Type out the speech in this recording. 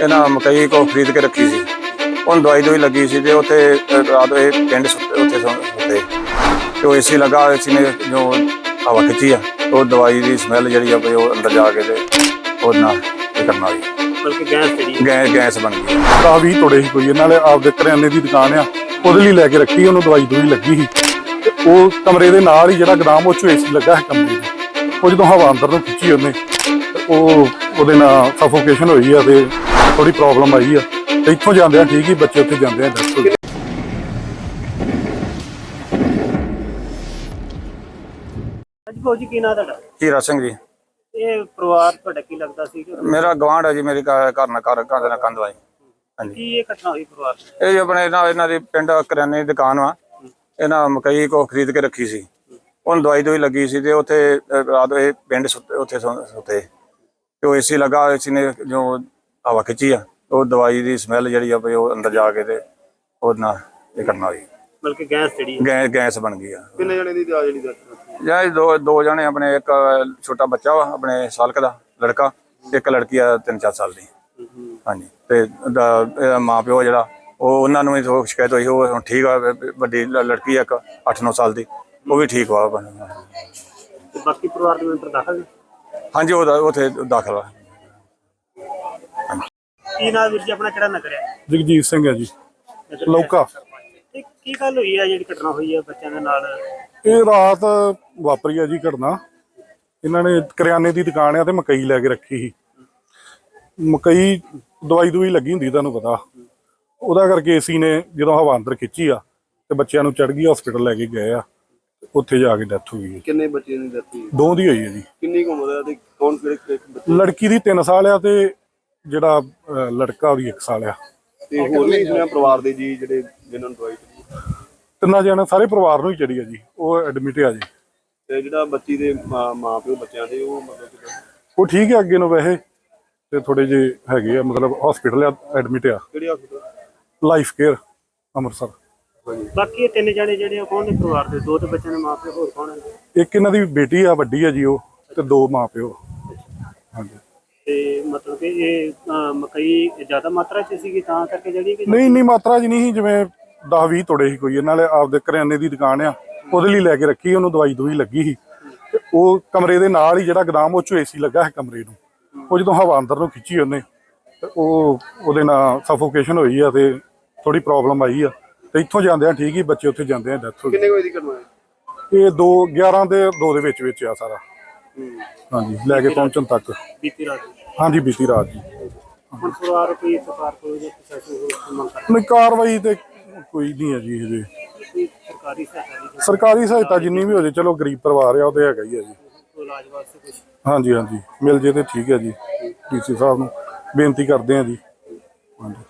ਇਹਨਾਂ ਮਕਈ ਕੋ ਖਰੀਦ ਕੇ ਰੱਖੀ ਸੀ। ਉਹਨ ਦਵਾਈ ਦੋਈ ਲੱਗੀ ਸੀ ਤੇ ਉੱਥੇ ਰਾਤ ਇਹ ਪਿੰਡ ਸੁੱਤੇ ਉੱਥੇ ਸੌਂ- ਸੁੱਤੇ। ਤੇ ਉਹ ਏਸੀ ਲੱਗਾ ਏਸੀ ਨੇ ਜੋ ਹਵਾ ਖਿੱਚੀ ਆ ਉਹ ਦਵਾਈ ਦੀ ਸਮੈਲ ਜਿਹੜੀ ਆ ਵੀ ਉਹ ਅੰਦਰ ਜਾ ਕੇ ਤੇ ਉਹ ਨਾਲ ਇਹ ਕਰਨਾ ਹੋਈ ਬਲਕਿ ਗੈਸ ਜਿਹੜੀ ਗੈਸ ਗੈਸ ਬਣ ਗਈ ਤਾਂ ਵੀ ਤੋੜੇ ਸੀ ਕੋਈ ਇਹਨਾਂ ਨੇ ਆਪਦੇ ਕਰਿਆਨੇ ਦੀ ਦੁਕਾਨ ਆ ਉਹਦੇ ਲਈ ਲੈ ਕੇ ਰੱਖੀ ਉਹਨੂੰ ਦਵਾਈ ਦੂਈ ਲੱਗੀ ਸੀ। ਤੇ ਉਹ ਕਮਰੇ ਦੇ ਨਾਲ ਹੀ ਜਿਹੜਾ ਗਦਾਮ ਉਹ ਚ ਏਸੀ ਲੱਗਾ ਹੈ ਕਮਰੇ ਦੇ ਉਹ ਜਦੋਂ ਹਵਾ ਅੰਦਰ ਨੂੰ ਖਿੱਚੀ ਉਹਨੇ ਉਹ ਉਹਦੇ ਨਾਲ ਸਫੋਕੇਸ਼ਨ ਹੋਈ ਆ ਤੇ ਥੋੜੀ ਪ੍ਰੋਬਲਮ ਆਈ ਆ। ਤੇ ਇੱਥੋਂ ਜਾਂਦੇ ਆ ਠੀਕ ਹੀ ਬੱਚੇ ਉੱਥੇ ਜਾਂਦੇ ਆ ਡੈਥ ਹੋ ਗਈ ਅੱਜ ਫੌਜੀ ਕੀ ਨਾਂ ਤੁਹਾਡਾ? ਹੀਰਾ ਸਿੰਘ ਜੀ। ਇਹ ਪਰਿਵਾਰ ਤੁਹਾਡਾ ਕੀ ਲੱਗਦਾ ਸੀ? ਕਿ ਮੇਰਾ ਗਵਾਂਢ ਹੈ ਜੀ ਮੇਰੀ ਘਰ ਘਰ ਨਾਲ ਘਰ ਘਰ ਦੇ ਨਾਲ ਕੰਧਵਾਈ ਹਾਂਜੀ। ਕੀ ਇਹ ਘਟਨਾ ਹੋਈ ਪਰਿਵਾਰ? ਇਹ ਜੀ ਆਪਣੇ ਇਹਨਾਂ ਇਹਨਾਂ ਦੀ ਪਿੰਡ ਕਰਿਆਨੇ ਦੀ ਦੁਕਾਨ ਵਾ। ਇਹਨਾਂ ਮਕਈ ਕੋ ਖਰੀਦ ਕੇ ਰੱਖੀ ਸੀ। ਉਹਨ ਦਵਾਈ ਦੋਈ ਲੱਗੀ ਸੀ ਤੇ ਉੱਥੇ ਅ, ਰਾਤ ਇਹ ਪਿੰਡ ਸੁੱਤੇ ਉੱਥੇ ਸੌਂ- ਸੁੱਤੇ। ਤੇ ਉਹ ਏਸੀ ਲੱਗਾ ਏਸੀ ਨੇ ਜੋ ਹਵਾ ਖਿੱਚੀ ਆ ਉਹ ਦਵਾਈ ਦੀ ਸਮੈਲ ਜਿਹੜੀ ਆ ਵੀ ਉਹ ਅੰਦਰ ਜਾ ਕੇ ਤੇ ਉਹ ਨਾਲ ਇਹ ਕਰਨਾ ਹੋਈ ਬਲਕਿ ਗੈਸ ਜਿਹੜੀ। ਗੈਸ ਗੈਸ ਬਣ ਗਈ ਆ। ਕਿੰਨੇ ਜਣੇ ਦੀ ਆ ਜਿਹੜੀ ਜਾਂ ਇਹ ਦੋ ਦੋ ਜਣੇ ਆਪਣੇ ਇੱਕ ਛੋਟਾ ਬੱਚਾ ਵਾ ਆਪਣੇ ਸਾਲਕ ਦਾ ਲੜਕਾ ਇੱਕ ਲੜਕੀ ਆ 3-4 ਸਾਲ ਦੀ। ਹਾਂਜੀ ਤੇ ਮਾਂ ਪਿਓ ਜਿਹੜਾ ਉਹ ਉਹਨਾਂ ਨੂੰ ਵੀ ਸ਼ਿਕਾਇਤ ਹੋਈ ਉਹ ਹੁਣ ਠੀਕ ਆ ਵੱਡੀ ਲੜਕੀ ਆ ਇੱਕ 8-9 ਸਾਲ ਦੀ ਉਹ ਵੀ ਠੀਕ ਵਾ। ਬਾਕੀ ਪਰਿਵਾਰ ਦੇ ਮੈਂਬਰ ਦਾਖਲ ਹਾਂਜੀ ਉਹ ਉੱਥੇ ਦਾਖਲ ਆ। ਕੀ ਨਾਂ ਵੀਰ ਜੀ ਆਪਣਾ ਕਿਹੜਾ ਨਗਰ ਹੈ? ਜਗਜੀਤ ਸਿੰਘ ਹੈ ਜੀ। ਲੌਕਾ। ਤੇ ਕੀ ਗੱਲ ਹੋਈ ਹੈ ਜਿਹੜੀ ਘਟਨਾ ਹੋਈ ਹੈ ਬੱਚਿਆਂ ਦੇ ਨਾਲ? ਇਹ ਰਾਤ ਵਾਪਰੀ ਆ ਜੀ ਘਟਨਾ। ਇਹਨਾਂ ਨੇ ਕਰਿਆਨੇ ਦੀ ਦੁਕਾਨ ਆ ਤੇ ਮਕਈ ਲੈ ਕੇ ਰੱਖੀ ਸੀ। ਮਕਈ ਦਵਾਈ ਦੂਈ ਲੱਗੀ ਹੁੰਦੀ ਤੁਹਾਨੂੰ ਪਤਾ। ਉਹਦਾ ਕਰਕੇ ਏਸੀ ਨੇ ਜਦੋਂ ਹਵਾ ਅੰਦਰ ਖਿੱਚੀ ਆ ਤੇ ਬੱਚਿਆਂ ਨੂੰ ਚੜ ਗਈ ਹਸਪੀਟਲ ਲੈ ਕੇ ਗਏ ਆ। ਉੱਥੇ ਜਾ ਕੇ ਡੈਥ ਹੋ ਗਈ ਹੈ। ਕਿੰਨੇ ਬੱਚੇ ਦੀ ਦਿੱਤੀ ਦੋ ਦੀ ਹੋਈ ਹੈ ਜੀ। ਕਿੰਨੀ ਕੁ ਉਮਰ ਹੈ ਤੇ ਕੌਣ ਕਿਹੜੇ ਕਿਹੜੇ ਬੱਚੇ? ਲੜਕੀ ਦੀ 3 ਸਾਲ ਆ ਤੇ ਜਿਹੜਾ ਅਹ, ਲੜਕਾ ਉਹਦੀ 1 ਸਾਲ ਆ। ਤੇ ਹੋਰ ਵੀ ਸੁਣਿਆ ਪਰਿਵਾਰ ਦੇ ਜੀ ਜਿਹੜੇ ਜਿਨ੍ਹਾਂ ਨੂੰ ਦਵਾਈ ਦਿੱਤੀ? ਤਿੰਨਾਂ ਜਣੇ ਸਾਰੇ ਪਰਿਵਾਰ ਨੂੰ ਹੀ ਚੜੀ ਆ ਜੀ। ਉਹ ਐਡਮਿਟ ਆ ਜੀ। ਤੇ ਜਿਹੜਾ ਬੱਚੀ ਦੇ ਮਾਂ ਮਾਂ ਪਿਓ ਬੱਚਿਆਂ ਦੇ ਉਹ ਮਤਲਬ ਉਹ ਠੀਕ ਹੈ ਅੱਗੇ ਨੂੰ ਵੈਸੇ। ਤੇ ਥੋੜੇ ਜੇ ਹੈਗੇ ਆ ਮਤਲਬ ਹਸਪੀਟਲ ਐਡਮਿਟ ਆ। ਕਿਹੜੇ ਹਸਪਤਾਲ ਲਾਈਫ ਕੇਅਰ ਅੰਮ੍ਰਿਤਸਰ। ਬਾਕੀ ਇਹ ਤਿੰਨ ਜਣੇ ਜਿਹੜੇ ਆ ਕੌਣ ਨੇ ਪਰਿਵਾਰ ਦੇ? ਦੋ ਤੇ ਬੱਚਿਆਂ ਦੇ ਮਾਪੇ ਹੋਰ ਕੌਣ ਹੈ? ਇੱਕ ਇਹਨਾਂ ਦੀ ਬੇਟੀ ਆ ਵੱਡੀ ਆ ਜੀ ਉਹ ਤੇ ਦੋ ਮਾਂ ਪਿਓ। ਹਾਂਜੀ। ਤੇ ਮਤਲਬ ਕਿ ਇਹ ਅਹ, ਮਕਈ ਜ਼ਿਆਦਾ ਮਾਤਰਾ ਚ ਸੀਗੀ ਤਾਂ ਕਰਕੇ ਜਿਹੜੀ ਕਿ ਨਹੀਂ ਇੰਨੀ ਮਾਤਰਾ ਜੀ ਨਹੀਂ ਸੀ, ਜਿਵੇਂ 10 20 ਤੋੜੇ ਸੀ ਕੋਈ। ਇਹਨਾਂ ਨੇ ਆਪਦੇ ਕਰਿਆਨੇ ਦੀ ਦੁਕਾਨ ਆ ਉਹਦੇ ਲਈ ਲੈ ਕੇ ਰੱਖੀ ਉਹਨੂੰ ਦਵਾਈ ਦੂਈ ਲੱਗੀ ਸੀ। ਤੇ ਉਹ ਕਮਰੇ ਦੇ ਨਾਲ ਹੀ ਜਿਹੜਾ ਗਦਾਮ ਉਹ ਚ ਏਸੀ ਲੱਗਾ ਹੈ ਕਮਰੇ ਨੂੰ। ਉਹ ਜਦੋਂ ਹਵਾ ਅੰਦਰ ਨੂੰ ਖਿੱਚੀ ਉਹਨੇ ਤੇ ਉਹ ਉਹਦੇ ਨਾਲ ਸਫੋਕੇਸ਼ਨ ਹੋਈ ਆ ਤੇ ਥੋੜੀ ਪ੍ਰੋਬਲਮ ਆਈ ਆ। ਤੇ ਇੱਥੋਂ ਜਾਂਦੇ ਆ ਠੀਕ ਹੀ ਬੱਚੇ ਉੱਥੇ ਜਾਂਦੇ ਆ ਡੈਥ ਹੋ ਗਈ ਕਿੰਨੇ ਕੁ ਵਜੇ ਦੀ ਘਟਨਾ ਹੈ? ਇਹ 2 11 ਦੇ 2 ਦੇ ਵਿੱਚ ਵਿੱਚ ਆ ਸਾਰਾ। ਹਾਂਜੀ ਲੈ ਕੇ ਪਹੁੰਚਣ ਤੱਕ। ਬੀਤੀ ਰਾਤ। ਹਾਂਜੀ ਬੀਤੀ ਰਾਤ ਜੀ। ਹੁਣ ਪਰਿਵਾਰ ਕੋਈ ਸਰਕਾਰ ਕੋਈ ਜਾਂ ਪ੍ਰਸ਼ਾਸਨ ਕੋਈ ਮੰਗ ਨਹੀਂ ਕਾਰਵਾਈ ਤੇ ਕੋਈ ਨਹੀਂ ਹੈ ਜੀ ਹਜੇ। ਕੋਈ ਸਰਕਾਰੀ ਸਹਾਇਤਾ ਦੀ ਸਰਕਾਰੀ ਸਹਾਇਤਾ ਜਿੰਨੀ ਵੀ ਹੋ ਜੇ ਚਲੋ ਗਰੀਬ ਪਰਿਵਾਰ ਆ ਉਹ ਤੇ ਹੈਗਾ ਹੀ ਆ ਜੀ। ਕੋਈ ਇਲਾਜ ਵਾਸਤੇ ਕੁਝ ਹਾਂਜੀ ਹਾਂਜੀ ਮਿਲ ਜੇ ਤੇ ਠੀਕ ਹੈ ਜੀ। ਡੀਸੀ ਸਾਹਿਬ ਨੂੰ ਬੇਨਤੀ ਕਰਦੇ ਆ ਜੀ। ਹਾਂਜੀ।